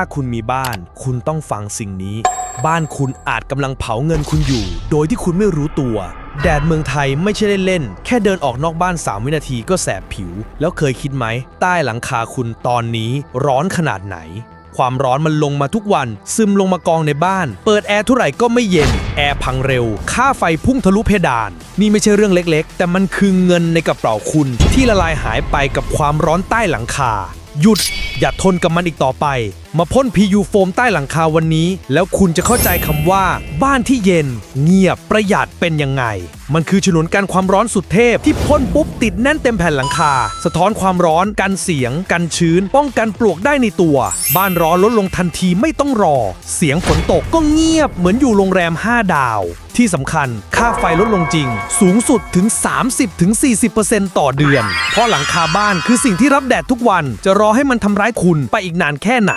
ถ้าคุณมีบ้าน คุณต้องฟังสิ่งนี้ บ้านคุณอาจกำลังเผาเงินคุณอยู่ โดยที่คุณไม่รู้ตัว แดดเมืองไทยไม่ใช่เล่นๆแค่เดินออกนอกบ้าน 3 วินาทีก็แสบผิว แล้วเคยคิดไหม ใต้หลังคาคุณตอนนี้ร้อนขนาดไหน ความร้อนมันลงมาทุกวัน ซึมลงมากองในบ้าน เปิดแอร์เท่าไหร่ก็ไม่เย็น แอร์พังเร็ว ค่าไฟพุ่งทะลุเพดาน นี่ไม่ใช่เรื่องเล็กๆ แต่มันคือเงินในกระเป๋าคุณ ที่ละลายหายไปกับความร้อนใต้หลังคาหยุด อย่าทนกับมันอีกต่อไป มาพ่น PU โฟมใต้หลังคาวันนี้ แล้วคุณจะเข้าใจคำว่า บ้านที่เย็น เงียบประหยัดเป็นยังไง มันคือฉนวนกันความร้อนสุดเทพ ที่พ่นปุ๊บติดแน่นเต็มแผ่นหลังคา สะท้อนความร้อนกันเสียง กันชื้น ป้องกันปลวกได้ในตัว บ้านร้อนลดลงทันทีไม่ต้องรอ เสียงฝนตกก็เงียบเหมือนอยู่โรงแรม 5 ดาว ที่สำคัญค่าไฟลดลงจริง สูงสุดถึง 30-40%ต่อเดือน เพราะหลังคาบ้านคือสิ่งที่รับแดดทุกวันจะรอให้มันทำร้ายคุณไปอีกนานแค่ไหน